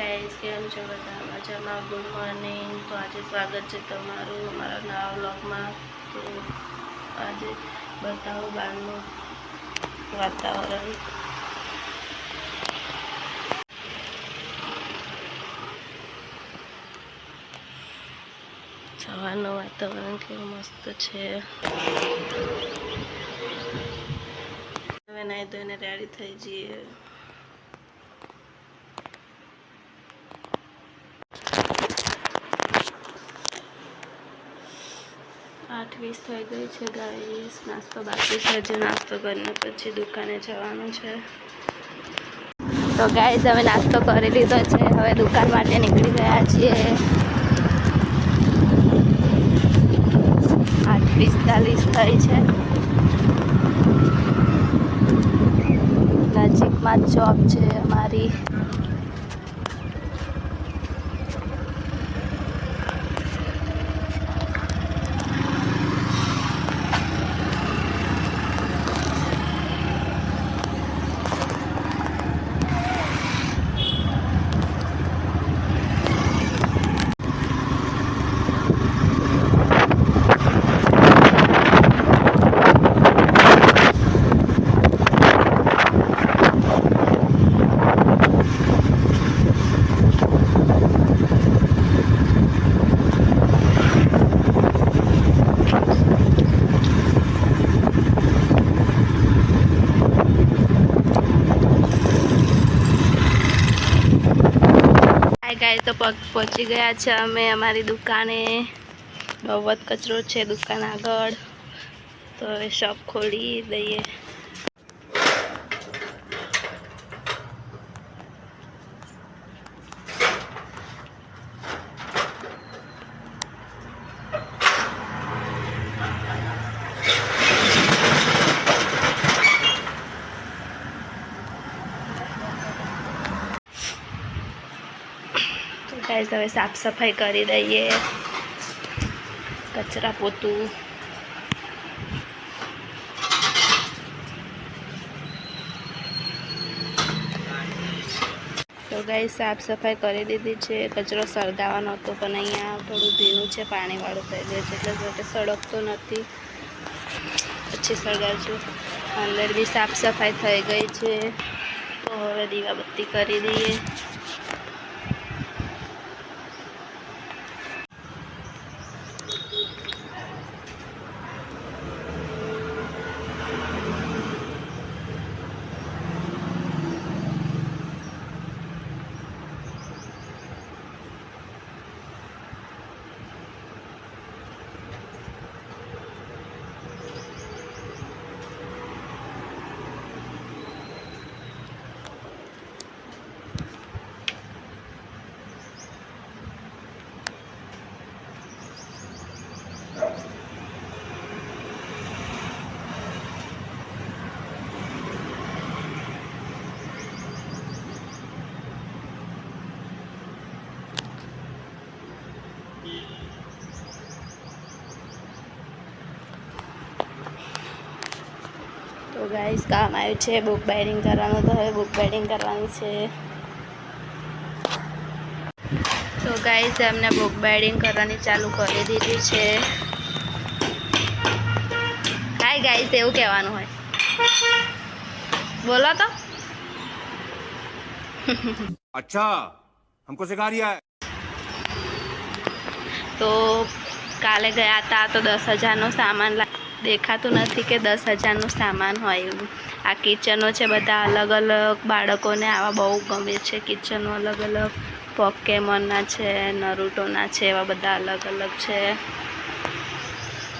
Guys, કેમ છો બધા? મજામાં? Good morning. તો આજે સ્વાગત છે તમારું અમારા નવા બ્લોગમાં તો આજે બતાવો બહારનું વાતાવરણ. સવારનું વાતાવરણ કેવું મસ્ત છે. હવે નાહી ધોઈને રેડી થઈ જઈએ. આઠ વીસ થઈ ગઈ છે ગાઈસ. નાસ્તો બાકી છે. હજુ નાસ્તો કરીને પછી દુકાને જવાનું છે. તો ગાઈસ, હવે નાસ્તો કરી લીધો છે. હવે દુકાન માટે નીકળી ગયા છીએ. આઠ પિસ્તાલીસ થઈ છે. નજીકમાં જોબ છે અમારી હાય ગાય તો પગ પહોંચી ગયા છે અમે અમારી દુકાને. બહુ કચરો છે દુકાન આગળ. તો હવે શોપ ખોલી દઈએ. તો હવે સાફ સફાઈ કરી દઈએ. કચરા પોતું. તો ગાઈસ સાફ સફાઈ કરી દીધી છે. કચરો સળગાવવાનો હતો, પણ અહીંયા થોડું ભીનું છે, પાણીવાળું થઈ ગયું છે, એટલે સળગતો નથી. પછી સળગાવશું. અંદર બી સાફ સફાઈ થઈ ગઈ છે. તો હવે દીવાબત્તી કરી દઈએ. ગાઈસ કામ આવ્યું છે બુક બાઇડિંગ કરવાનું તો હવે બુક બાઇડિંગ કરવાની છે તો ગાઈસ અમને બુક બાઇડિંગ કરવાની ચાલુ કરી દીધી છે હાય ગાઈસ એવું કહેવાનું હોય બોલો તો अच्छा हमको सिखा रिया है તો કાલે ગયા હતા તો દસ હજારનો સામાન લા- દેખાતું નથી કે દસ હજારનું સામાન હોય એવું. આ કિચનો છે બધા અલગ અલગ, બાળકોને આવા બહુ ગમે છે. કિચનો અલગ અલગ પોકેમોનના છે નરૂટોના છે, એવા બધા અલગ અલગ છે.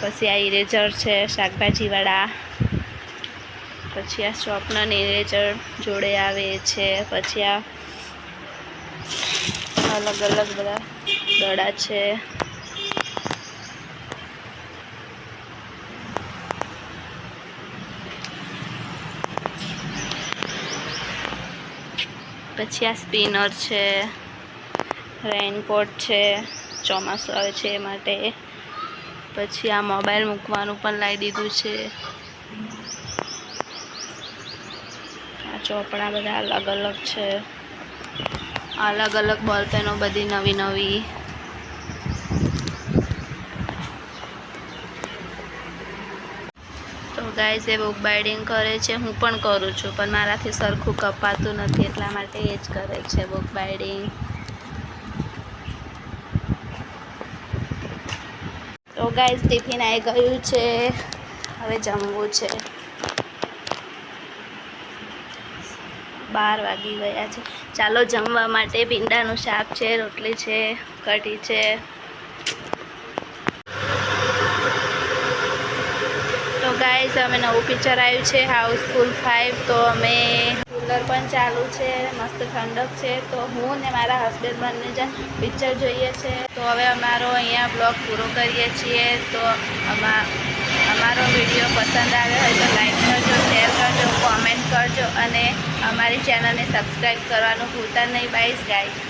પછી આ ઇરેઝર છે, શાકભાજીવાળા. પછી આ શોપનર ઇરેઝર જોડે આવે છે. પછી આ અલગ અલગ બધા દડા છે. પછી આ સ્પિનર છે, રેઇનકોટ છે, ચોમાસું આવે છે એ માટે. પછી આ મોબાઈલ મૂકવાનું પણ લાવી દીધું છે. આ ચોપડા બધા અલગ અલગ છે. અલગ અલગ બોલ પેનો બધી નવી નવી તો જે બુક બાઇડિંગ કરે છે, હું પણ કરું છું, પણ મારાથી સરખું કપાતું નથી, એટલા માટે એ જ કરે છે બુક બાઇડિંગ તો ગાય ટિફિન આવી ગયું છે, હવે જમવું છે. બાર વાગી ગયા છે. ચાલો, જમવા માટે ભીંડાનું શાક છે, રોટલી છે, કઢી છે તો ગાઈઝ અમે નવું પિક્ચર આવ્યું છે હાઉસફુલ ફાઇવ તો અમે કુલર પણ ચાલુ છે, મસ્ત ઠંડક છે. તો હું ને મારા હસબન્ડ બંને જણ પિક્ચર જોઈએ છે. તો હવે અમારો અહીંયા બ્લોગ પૂરો કરીએ છીએ. તો અમા, અમારો વીડિયો પસંદ આવ્યો હોય તો લાઈક કરજો શેર કરજો કોમેન્ટ કરજો અને અમારી ચેનલને સબસ્ક્રાઈબ કરવાનું ભૂલતા નહીં બાઈસ ગાઈઝ